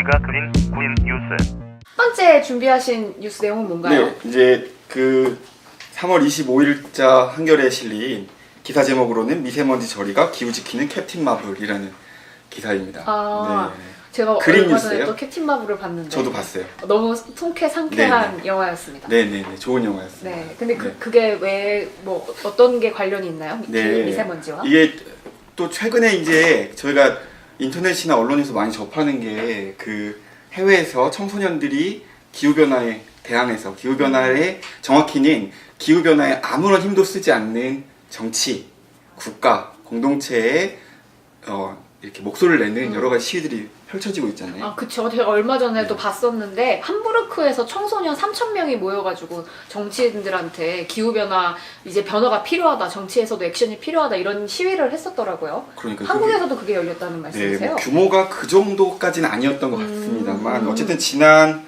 제가 그린 구인 뉴스. 첫 번째 준비하신 뉴스 내용은 뭔가요? 네, 이제 그 3월 25일자 한겨레에 실린 기사 제목으로는 미세먼지 처리가 기후 지키는 캡틴 마블이라는 기사입니다. 아, 네. 제가 그린 얼마 전에 뉴스예요? 또 캡틴 마블을 봤는데 저도 봤어요. 너무 통쾌 상쾌한 네, 영화였습니다. 네, 네, 네, 좋은 영화였습니다. 네, 근데 그, 네. 그게 왜 뭐 어떤 게 관련이 있나요? 미- 네. 미세먼지와? 이게 또 최근에 이제 저희가 인터넷이나 언론에서 많이 접하는 게 그 해외에서 청소년들이 기후 변화에 대항해서 기후 변화에 정확히는 기후 변화에 아무런 힘도 쓰지 않는 정치, 국가, 공동체에 어, 이렇게 목소리를 내는 음. 여러 가지 시위들이 펼쳐지고 있잖아요. 아, 그쵸. 제가 얼마 전에도 네. 봤었는데, 함부르크에서 청소년 3,000명이 모여가지고 정치인들한테 기후 변화, 이제 변화가 필요하다, 정치에서도 액션이 필요하다, 이런 시위를 했었더라고요. 그러니까 그게- 한국에서도 그게 열렸다는 네, 말씀이세요? 뭐 규모가 그 정도까지는 아니었던 것 음. 같습니다만 어쨌든 지난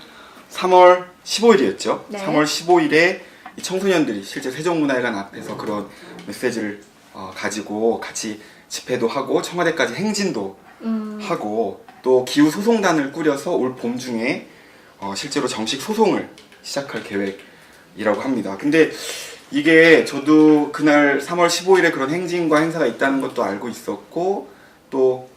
3월 15일이었죠. 네. 3월 15일에 청소년들이 실제 세종문화회관 앞에서 그런 메시지를 어, 가지고 같이 집회도 하고 청와대까지 행진도 음, 하고 또 기후 소송단을 꾸려서 올 봄 중에 어, 실제로 정식 소송을 시작할 계획이라고 합니다. 근데 이게 저도 그날 3월 15일에 그런 행진과 행사가 있다는 것도 알고 있었고 또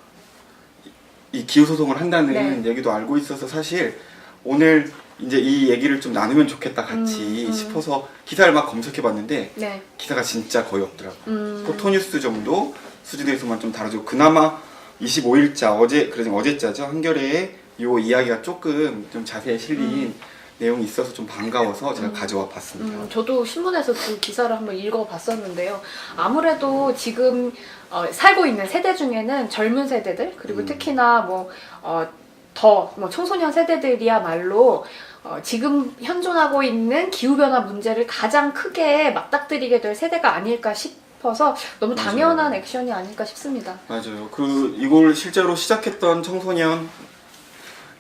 이 기후 소송을 한다는 네. 얘기도 알고 있어서 사실 오늘 이제 이 얘기를 좀 나누면 좋겠다 같이 음, 음. 싶어서 기사를 막 검색해 봤는데 네. 기사가 진짜 거의 없더라고요. 음, 포토뉴스 정도 수준에서만 좀 다루죠. 그나마 25일자 어제 그래서 어제자죠 한겨레에 요 이야기가 조금 좀 자세히 실린 내용이 있어서 좀 반가워서 제가 음. 가져와 봤습니다. 음, 저도 신문에서 그 기사를 한번 읽어봤었는데요. 아무래도 지금 어, 살고 있는 세대 중에는 젊은 세대들 그리고 음. 특히나 뭐 어, 뭐더뭐 청소년 세대들이야말로 어, 지금 현존하고 있는 기후 변화 문제를 가장 크게 맞닥뜨리게 될 세대가 아닐까 싶 어서 너무 맞아요. 당연한 액션이 아닐까 싶습니다. 맞아요. 그 이걸 실제로 시작했던 청소년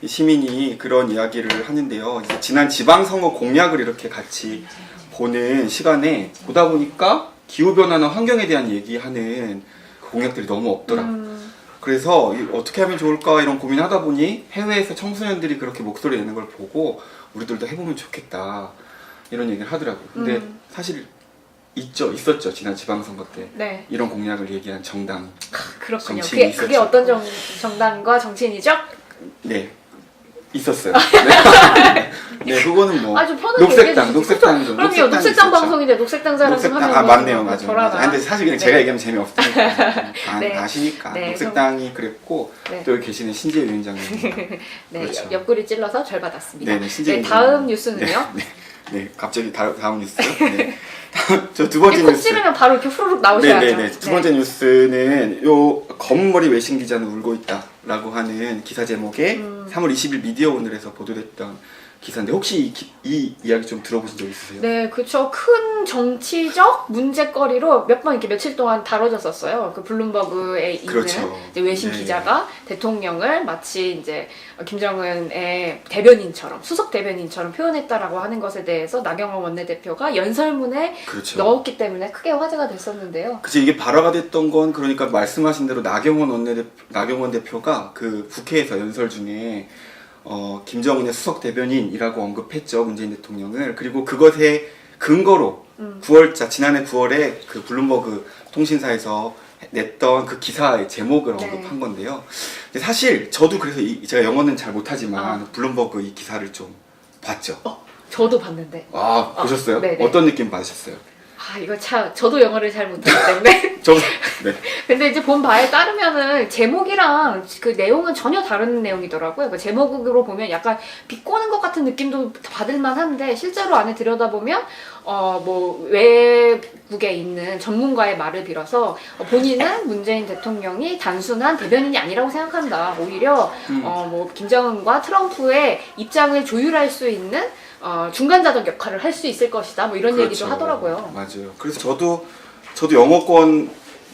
이 시민이 그런 이야기를 하는데요. 지난 지방선거 공약을 이렇게 같이 보는 시간에 보다 보니까 기후 변화나 환경에 대한 얘기하는 그 공약들이 너무 없더라고요. 음, 그래서 이- 어떻게 하면 좋을까 이런 고민하다 보니 해외에서 청소년들이 그렇게 목소리 내는 걸 보고 우리들도 해보면 좋겠다 이런 얘기를 하더라고요. 근데 음. 사실 있죠, 있었죠 지난 지방선거 때 네, 이런 공약을 얘기한 정당. 그렇군요. 정치인이 그게, 그게 있었죠. 어떤 정, 정당과 정치인이죠? 네, 있었어요. 네, 네 그거는 뭐 아주 편하게 얘기해 녹색당. 녹색당 좀. 그럼요, 녹색당 있었죠. 방송인데 녹색당 사람 좀 녹색당 하면 아뭐 맞네요, 맞아요. 저라나. 맞아요. 근데 사실 그냥 네. 제가 얘기하면 재미없으니까 아, 네. 아시니까 네, 녹색당이 그랬고 네. 또 여기 계시는 신지혜 위원장님. 네, 그렇죠. 옆구리 찔러서 절 받았습니다. 네, 네, 네, 다음 위원장님. 뉴스는요? 네, 네, 갑자기 다, 다음 뉴스. 네. 저 두 번째 네, 콕 뉴스. 찌르면 바로 이렇게 후루룩 나오셔야죠. 네, 네, 네. 두 번째 뉴스는 요 검은 머리 외신 기자는 울고 있다라고 하는 기사 제목에 음. 3월 20일 미디어 오늘에서 보도됐던 기사인데 혹시 이, 기- 이 이야기 좀 들어보신 적 있으세요? 네, 그쵸. 큰 정치적 문제거리로 몇 번 이렇게 며칠 동안 다뤄졌었어요. 그 블룸버그에 있는 그렇죠. 이제 외신 네. 기자가 대통령을 마치 이제 김정은의 대변인처럼 수석 대변인처럼 표현했다라고 하는 것에 대해서 나경원 원내대표가 연설문에 그렇죠. 넣었기 때문에 크게 화제가 됐었는데요. 그치 이게 발화가 됐던 건 그러니까 말씀하신 대로 나경원 원내대 나경원 대표가 그 국회에서 연설 중에 어 김정은의 수석 대변인이라고 언급했죠 문재인 대통령을 그리고 그것에 근거로 음. 9월자 지난해 9월에 그 블룸버그 통신사에서 냈던 그 기사의 제목을 네. 언급한 건데요. 사실 저도 그래서 이, 제가 영어는 잘 못하지만 아. 블룸버그 이 기사를 좀 봤죠. 저도 봤는데. 아 보셨어요? 네네. 어떤 느낌 받으셨어요? 아, 이거 참, 저도 영어를 잘 못하기 때문에. 저 네. 근데 이제 본 바에 따르면은 제목이랑 그 내용은 전혀 다른 내용이더라고요. 그 제목으로 보면 약간 비꼬는 것 같은 느낌도 받을만 한데 실제로 안에 들여다보면 어 뭐 외국에 있는 전문가의 말을 빌어서 어, 본인은 문재인 대통령이 단순한 대변인이 아니라고 생각한다. 오히려 음. 어뭐 김정은과 트럼프의 입장을 조율할 수 있는 어 중간 자적 역할을 할 수 있을 것이다. 뭐 이런 얘기도 그렇죠. 하더라고요. 맞아요. 그래서 저도 저도 영어권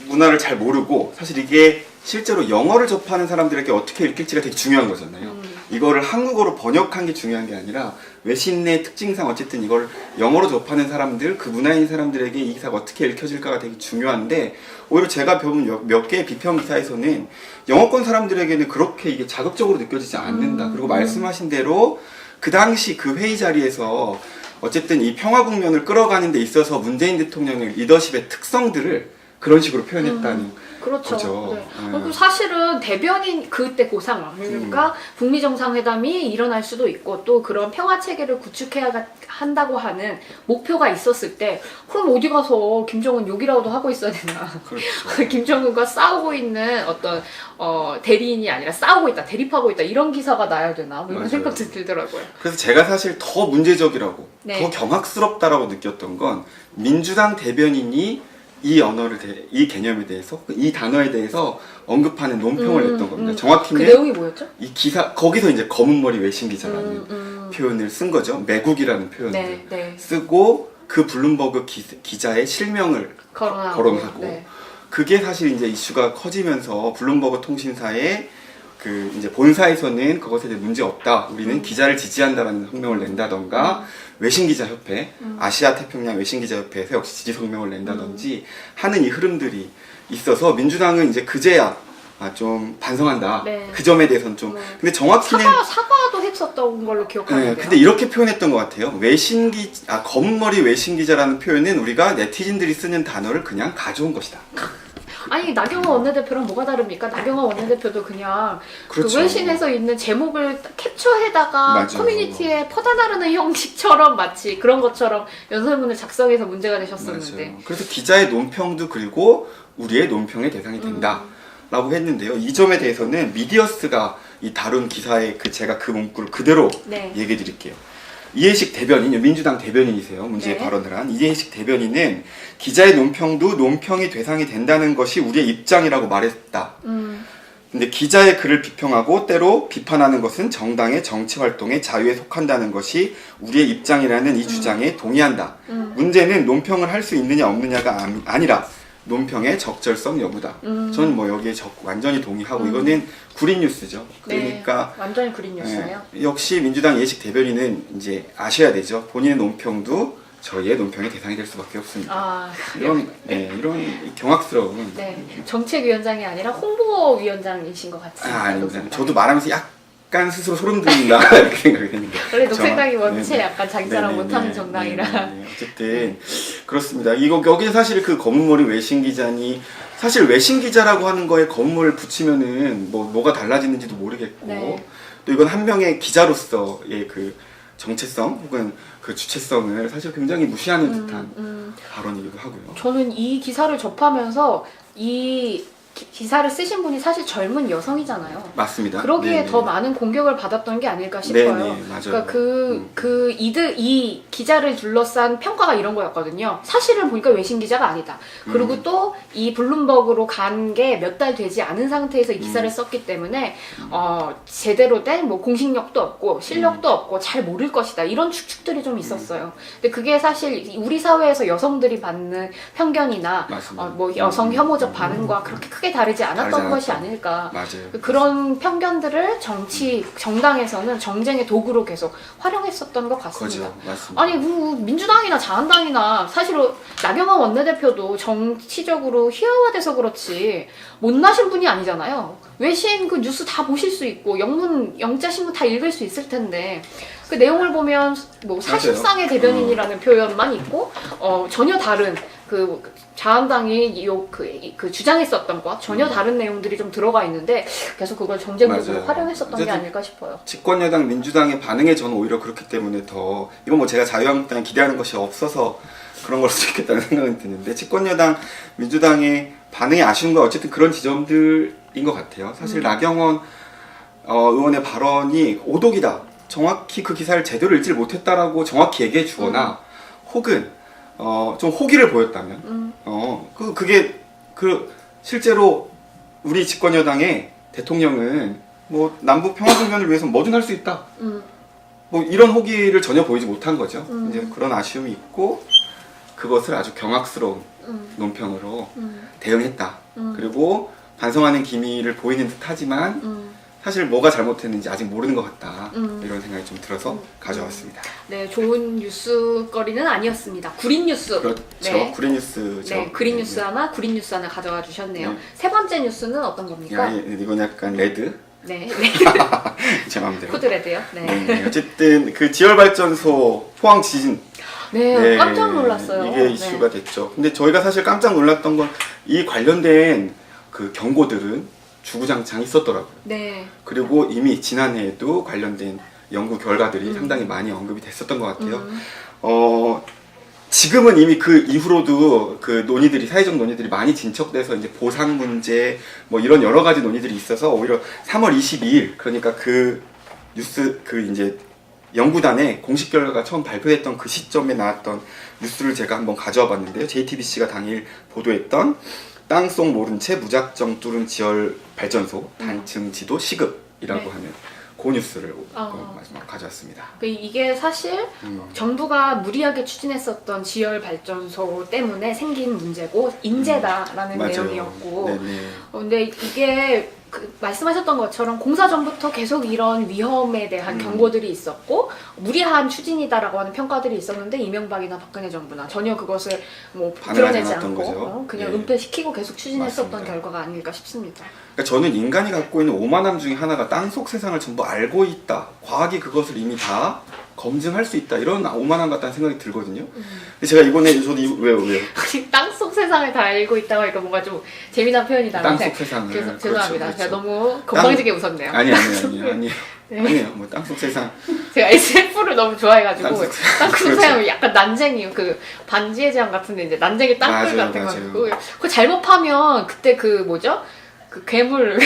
문화를 잘 모르고 사실 이게 실제로 영어를 접하는 사람들에게 어떻게 읽힐지가 되게 중요한 거잖아요. 음. 이거를 한국어로 번역한 게 중요한 게 아니라 외신의 특징상 어쨌든 이걸 영어로 접하는 사람들 그 문화인 사람들에게 이 기사가 어떻게 읽혀질까가 되게 중요한데 오히려 제가 배운 몇- 몇 개의 비평 기사에서는 영어권 사람들에게는 그렇게 이게 자극적으로 느껴지지 않는다 음, 그리고 음. 말씀하신 대로 그 당시 그 회의 자리에서 어쨌든 이 평화 국면을 끌어가는 데 있어서 문재인 대통령의 리더십의 특성들을 그런 식으로 표현했다는 그렇죠. 그죠. 네. 음. 그리고 사실은 대변인 그때 그 상황 그러니까 북미 정상회담이 일어날 수도 있고 또 그런 평화 체계를 구축해야 가- 한다고 하는 목표가 있었을 때 그럼 어디 가서 김정은 욕이라도 하고 있어야 되나? 그렇죠. 김정은과 싸우고 있는 어떤 어, 대리인이 아니라 싸우고 있다, 대립하고 있다 이런 기사가 나야 되나? 뭐 이런. 생각도 들더라고요. 그래서 제가 사실 더 문제적이라고 네. 더 경악스럽다라고 느꼈던 건 민주당 대변인이 이 언어를 대, 이 개념에 대해서 이 단어에 대해서 언급하는 논평을 음, 냈던 겁니다. 음. 정확히는 그 내용이 뭐였죠? 이 기사 거기서 이제 검은 머리 외신 기자라는 음, 음. 표현을 쓴 거죠. 매국이라는 표현을 네, 네. 쓰고 그 블룸버그 기, 자의 실명을 거론하고. 거론하고. 네. 그게 사실 이제 이슈가 커지면서 블룸버그 통신사의 그 이제 본사에서는 그것에 대해 문제 없다. 우리는 음. 기자를 지지한다라는 성명을 낸다던가 외신 기자 협회, 음. 아시아 태평양 외신 기자 협회에서 역시 지지 성명을 낸다든지 하는 이 흐름들이 있어서 민주당은 이제 그제야 아, 좀 반성한다. 네. 그 점에 대해서는 좀. 음. 근데 정확히는 사과 사과도 했었던 걸로 기억하는데요. 네, 근데 이렇게 표현했던 것 같아요. 외신 기, 아 검은 머리 외신 기자라는 표현은 우리가 네티즌들이 쓰는 단어를 그냥 가져온 것이다. 아니 나경원 원내대표랑 뭐가 다릅니까? 나경원 원내대표도 그냥 그렇죠. 그 외신에서 있는 제목을 캡처해다가 맞아요. 커뮤니티에 퍼다 나르는 형식처럼 마치 그런 것처럼 연설문을 작성해서 문제가 되셨었는데 맞아요. 그래서 기자의 논평도 그리고 우리의 논평의 대상이 된다. 음. 라고 했는데요. 이 점에 대해서는 미디어스가 이 다룬 기사의 그 제가 그 문구를 그대로 네. 얘기해 드릴게요. 이해식 대변인, 민주당 대변인이세요. 문제에 네. 발언을 한 이해식 대변인은 기자의 논평도 논평이 대상이 된다는 것이 우리의 입장이라고 말했다. 음, 근데 기자의 글을 비평하고 때로 비판하는 것은 정당의 정치 활동의 자유에 속한다는 것이 우리의 입장이라는 이 주장에 동의한다. 음. 문제는 논평을 할 수 있느냐 없느냐가 아- 아니라 논평의 적절성 여부다. 음. 저는 뭐 여기에 적- 완전히 동의하고 음. 이거는 구린 뉴스죠. 네. 그러니까 완전히 그린 뉴스네요. 예, 역시 민주당 예식 대변인은 이제 아셔야 되죠. 본인의 논평도 저희의 논평의 대상이 될 수밖에 없습니다. 아, 이런 네, 이런 경악스러운 네. 정책위원장이 아니라 홍보위원장이신 것 같습니다. 아, 아닙니다. 저도 말하면서 약간 스스로 소름 돋는다 이렇게 생각이 했는데. 원래 녹색당이 저- 원체 네네. 약간 자기 자랑 네네네. 못하는 정당이라. 네 네 네. 어쨌든 그렇습니다. 이거 여기 사실 그 검은머리 외신 기자니 사실 외신 기자라고 하는 거에 검은머리를 붙이면은 뭐 뭐가 달라지는지도 모르겠고 네. 또 이건 한 명의 기자로서의 그 정체성 혹은 그 주체성을 사실 굉장히 무시하는 듯한 음, 음. 발언이기도 하고요. 저는 이 기사를 접하면서 이 기- 기사를 쓰신 분이 사실 젊은 여성이잖아요. 맞습니다. 그러기에 네네. 더 많은 공격을 받았던 게 아닐까 싶어요. 네네, 맞아요. 그러니까 그, 음. 그 이들, 이 기자를 둘러싼 평가가 이런 거였거든요. 사실을 보니까 외신 기자가 아니다. 그리고 음. 또이 블룸버그로 간 게 몇 달 되지 않은 상태에서 이 기사를 음. 썼기 때문에, 어, 제대로 된 뭐 공식력도 없고, 실력도 음. 없고, 잘 모를 것이다. 이런 축축들이 좀 있었어요. 근데 그게 사실 우리 사회에서 여성들이 받는 편견이나. 어, 뭐 여성 음. 혐오적 반응과 그렇게 크게 다르지 않았던 다르지 것이 않았다. 아닐까. 맞아요. 그런 편견들을 정치 정당에서는 정쟁의 도구로 계속 활용했었던 것 같습니다. 거죠. 맞습니다. 아니 뭐 민주당이나 자한당이나 사실 나경원 원내대표도 정치적으로 희화화돼서 그렇지 못나신 분이 아니잖아요. 외신 그 뉴스 다 보실 수 있고 영문 영자 신문 다 읽을 수 있을 텐데 그 내용을 보면 뭐 사실상의 대변인이라는 표현만 있고 어 전혀 다른 그 자한당이 요그 그 주장했었던 것 전혀 다른 내용들이 좀 들어가 있는데 계속 그걸 정쟁 도구로 맞아요. 활용했었던 게 아닐까 싶어요. 집권 여당 민주당의 반응에 저는 오히려 그렇기 때문에 더 이건 뭐 제가 자유한국당에 기대하는 것이 없어서 그런 걸 수도 있겠다는 생각은 드는데 집권 여당 민주당의 반응이 아쉬운 건 어쨌든 그런 지점들인 것 같아요. 사실 음. 나경원 어, 의원의 발언이 오독이다. 정확히 그 기사를 제대로 읽질 못했다라고 정확히 얘기해 주거나 혹은 어, 좀 호기를 보였다면 음. 어, 그, 그게, 그, 실제로 우리 집권 여당의 대통령은 뭐 남북 평화 국면을 위해서 뭐든 할 수 있다. 음. 뭐 이런 호기를 전혀 보이지 못한 거죠. 음. 이제 그런 아쉬움이 있고 그것을 아주 경악스러운 음. 논평으로 음. 대응했다. 음. 그리고 반성하는 기미를 보이는 듯 하지만 음. 사실 뭐가 잘못했는지 아직 모르는 것 같다 음. 이런 생각이 좀 들어서 가져왔습니다. 네, 좋은 뉴스거리는 아니었습니다. 구린 뉴스. 그렇죠. 네. 구린 뉴스죠. 네, 그린 뉴스 하나, 구린 뉴스 하나 가져와 주셨네요. 네. 세 번째 뉴스는 어떤 겁니까? 야, 이- 이건 약간 레드 네, 네. 제 마음대로. 코드레드요. 네. 네, 네. 어쨌든 그 지열 발전소 포항 지진 네, 깜짝 놀랐어요. 이게 네. 이슈가 됐죠. 근데 저희가 사실 깜짝 놀랐던 건 이 관련된 그 경고들은 주구장창 있었더라고요. 네. 그리고 이미 지난해에도 관련된 연구 결과들이 상당히 많이 언급이 됐었던 것 같아요. 음. 어, 지금은 이미 그 이후로도 그 논의들이, 사회적 논의들이 많이 진척돼서 이제 보상 문제, 뭐 이런 여러 가지 논의들이 있어서 오히려 3월 22일, 그러니까 그 뉴스, 그 이제 연구단의 공식 결과가 처음 발표됐던 그 시점에 나왔던 뉴스를 제가 한번 가져와 봤는데요. JTBC가 당일 보도했던 땅속 모른 채 무작정 뚫은 지열 발전소 단층 지도 시급이라고 네. 하는 그 뉴스를 어. 마지막으로 가져왔습니다. 그 이게 사실 음. 정부가 무리하게 추진했었던 지열 발전소 때문에 생긴 문제고 인재다라는 맞아요. 내용이었고 네네. 어, 근데 이게 그 말씀하셨던 것처럼 공사 전부터 계속 이런 위험에 대한 음. 경고들이 있었고 무리한 추진이다라고 하는 평가들이 있었는데 이명박이나 박근혜 정부나 전혀 그것을 뭐 드러내지 않고 거죠. 어, 그냥 네. 은폐시키고 계속 추진했었던 맞습니다. 결과가 아닐까 싶습니다. 그러니까 저는 인간이 갖고 있는 오만함 중에 하나가 땅속 세상을 전부 알고 있다. 과학이 그것을 이미 다 검증할 수 있다. 이런 오만함 같다는 생각이 들거든요. 음. 근데 제가 이번에 저도 이, 왜요 왜요? 땅속 세상을 다 알고 있다고 하니까 뭔가 좀 재미난 표현이다. 땅속 세상을 그래서 그렇죠, 죄송합니다. 그렇죠. 제가 너무 건방지게 웃었네요. 아니 아니 아니 아니 네. 아니에요. 뭐 땅속 세상 제가 SF를 너무 좋아해가지고 땅속 세상. 땅속 그렇죠. 약간 난쟁이 그 반지의 제왕 같은데 이제 난쟁이 땅굴 같은 맞아요. 거. 그 잘못 파면 그때 그 뭐죠? 그 괴물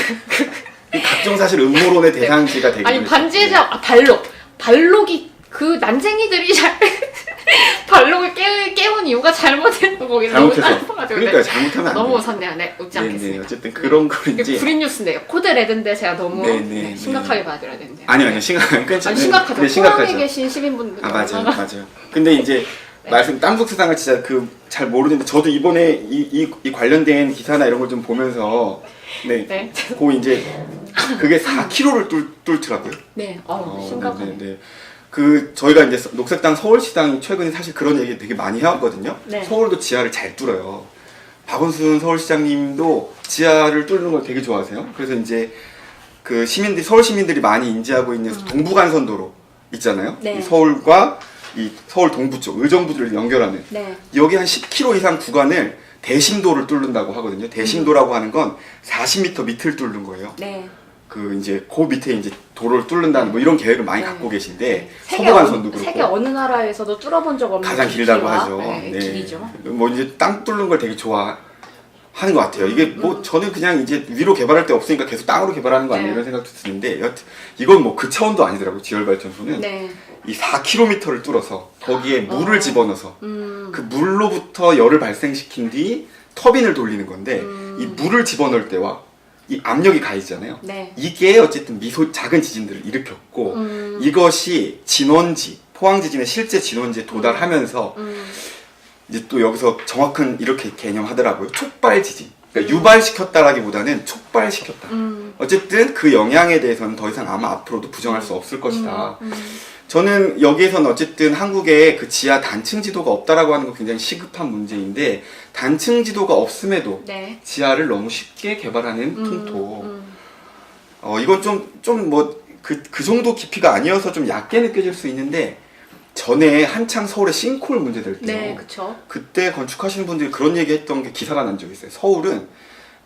이 각종 사실 음모론의 대상지가 되기 아니 반지의 제왕 아, 발록 발록이 그 난쟁이들이 잘 발록을 깨, 깨운 이유가 잘못했던 거기 너무 잘못해서 짧아가지고 그러니까 네. 잘못하면 안 너무. 웃었네요. 네, 웃지 네네 않겠습니다. 어쨌든 그런 이게 거인지 구린 뉴스인데요. 코드 레드인데 제가 너무 네, 네, 네, 네. 심각하게 봐드려야 되는데. 아니 아니요 심각 괜찮아요. 아니 심각하죠. 네, 포항에 심각하죠. 계신 시민분들 아 맞아요 맞아요 근데 이제 말씀 땅속 세상을 진짜 그 잘 모르는데 저도 이번에 이, 이, 이 관련된 기사나 이런 걸 좀 보면서 네, 네, 그 이제 그게 4km를 뚫, 뚫더라고요 네, 어, 어, 심각하네. 네, 네, 네. 그 저희가 이제 녹색당 서울시당이 최근에 사실 그런 얘기 되게 많이 해왔거든요 네. 서울도 지하를 잘 뚫어요 박원순 서울시장님도 지하를 뚫는 걸 되게 좋아하세요 그래서 이제 그 시민들 서울 시민들이 많이 인지하고 있는 동부간선도로 있잖아요 음. 네. 이 서울과 이 서울 동부 쪽 의정부들을 연결하는 네, 여기 한 10km 이상 구간을 대심도를 뚫는다고 하거든요. 대심도라고 하는 건 40m 밑을 뚫는 거예요. 네. 그 이제 그 밑에 이제 도로를 뚫는다는 뭐 이런 계획을 많이 네. 갖고 계신데 세계, 서부간선도 세계 그렇고 어느 나라에서도 뚫어본 적 없는 가장 길다고 길이와, 하죠. 네, 길이죠. 뭐 이제 땅 뚫는 걸 되게 좋아하는 것 같아요. 이게 음, 뭐 저는 그냥 이제 위로 개발할 데 없으니까 계속 땅으로 개발하는 거 아니에요? 네. 이런 생각도 드는데 여튼 이건 뭐 그 차원도 아니더라고 요. 지열발전소는 네. 이 4km를 뚫어서 거기에 물을 어. 집어넣어서 음, 그 물로부터 열을 발생시킨 뒤 터빈을 돌리는 건데 음. 이 물을 집어넣을 때와 이 압력이 가해지잖아요. 네. 이게 어쨌든 미소 작은 지진들을 일으켰고 음, 이것이 진원지 포항 지진의 실제 진원지에 도달하면서 음, 이제 또 여기서 정확한 이렇게 개념하더라고요. 촉발 지진. 그러니까 음. 유발시켰다라기보다는 촉발시켰다. 음, 어쨌든 그 영향에 대해서는 더 이상 아마 앞으로도 부정할 수 없을 것이다. 음, 저는 여기에서는 어쨌든 한국에 그 지하 단층 지도가 없다라고 하는 건 굉장히 시급한 문제인데 단층 지도가 없음에도 네. 지하를 너무 쉽게 개발하는 음, 통토. 음, 어 이건 좀 좀 뭐 그 그 정도 깊이가 아니어서 좀 얕게 느껴질 수 있는데 전에 한창 서울에 싱크홀 문제 될 때, 네, 그쵸. 그때 건축하시는 분들이 그런 얘기 했던 게 기사가 난 적이 있어요. 서울은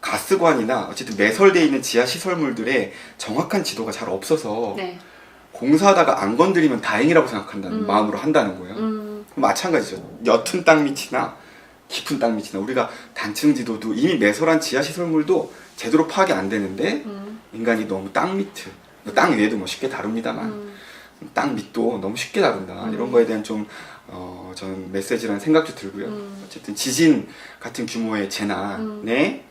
가스관이나 어쨌든 매설되어 있는 지하 시설물들의 정확한 지도가 잘 없어서 네. 공사하다가 안 건드리면 다행이라고 생각한다는 음. 마음으로 한다는 거예요. 음, 마찬가지죠. 옅은 땅 밑이나 깊은 땅 밑이나 우리가 단층 지도도 이미 매설한 지하 시설물도 제대로 파악이 안 되는데 음, 인간이 너무 땅 밑을 땅 위에도 뭐 쉽게 다룹니다만 음, 땅 밑도 너무 쉽게 다룬다 음. 이런 거에 대한 좀 어, 저는 메시지라는 생각도 들고요. 음. 어쨌든 지진 같은 규모의 재난에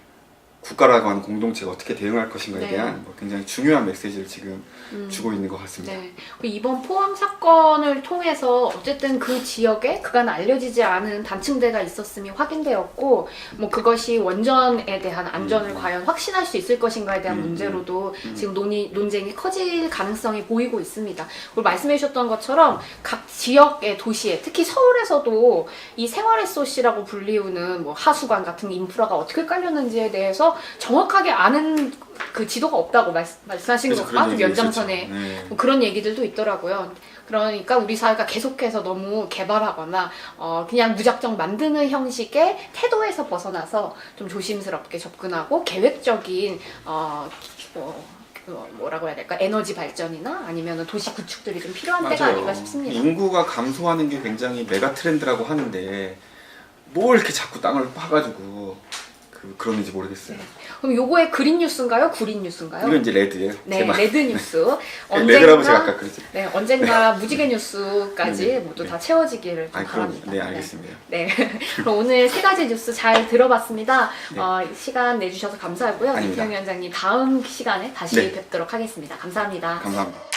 국가라고 하는 공동체가 어떻게 대응할 것인가에 네. 대한 뭐 굉장히 중요한 메시지를 지금 음. 주고 있는 것 같습니다. 네. 그리고 이번 포항 사건을 통해서 어쨌든 그 지역에 그간 알려지지 않은 단층대가 있었음이 확인되었고, 뭐 그것이 원전에 대한 안전을 음. 과연 확신할 수 있을 것인가에 대한 음, 문제로도 음. 지금 논의, 논쟁이 커질 가능성이 보이고 있습니다. 그리고 말씀해 주셨던 것처럼 각 지역의 도시에, 특히 서울에서도 이 생활 SOC라고 불리우는 뭐 하수관 같은 인프라가 어떻게 깔렸는지에 대해서 정확하게 아는 그 지도가 없다고 말, 말씀하신 거 그런 아주 연장선에. 네. 뭐 그런 얘기들도 있더라고요. 그러니까 우리 사회가 계속해서 너무 개발하거나 어, 그냥 무작정 만드는 형식의 태도에서 벗어나서 좀 조심스럽게 접근하고 계획적인 어, 뭐, 그 뭐라고 해야 될까 에너지 발전이나 아니면 도시 구축들이 좀 필요한 때가 아닌가 싶습니다. 인구가 감소하는 게 굉장히 메가 트렌드라고 하는데 뭘 이렇게 자꾸 땅을 파가지고 그 그러는지 모르겠어요. 그럼 요거의 그린 뉴스인가요? 구린 뉴스인가요? 이건 이제 레드예요. 네, 제 말. 레드 뉴스. 레드라고 네, 제가 아까 그랬죠. 네, 언젠가 무지개 뉴스까지 네, 네. 모두 네. 다 채워지기를 좀 아, 그럼 바랍니다. 네 알겠습니다. 네. 그럼 오늘 세 가지 뉴스 잘 들어봤습니다. 네. 어, 시간 내주셔서 감사하고요. 이태영 위원장님 다음 시간에 다시 네. 뵙도록 하겠습니다. 감사합니다. 감사합니다.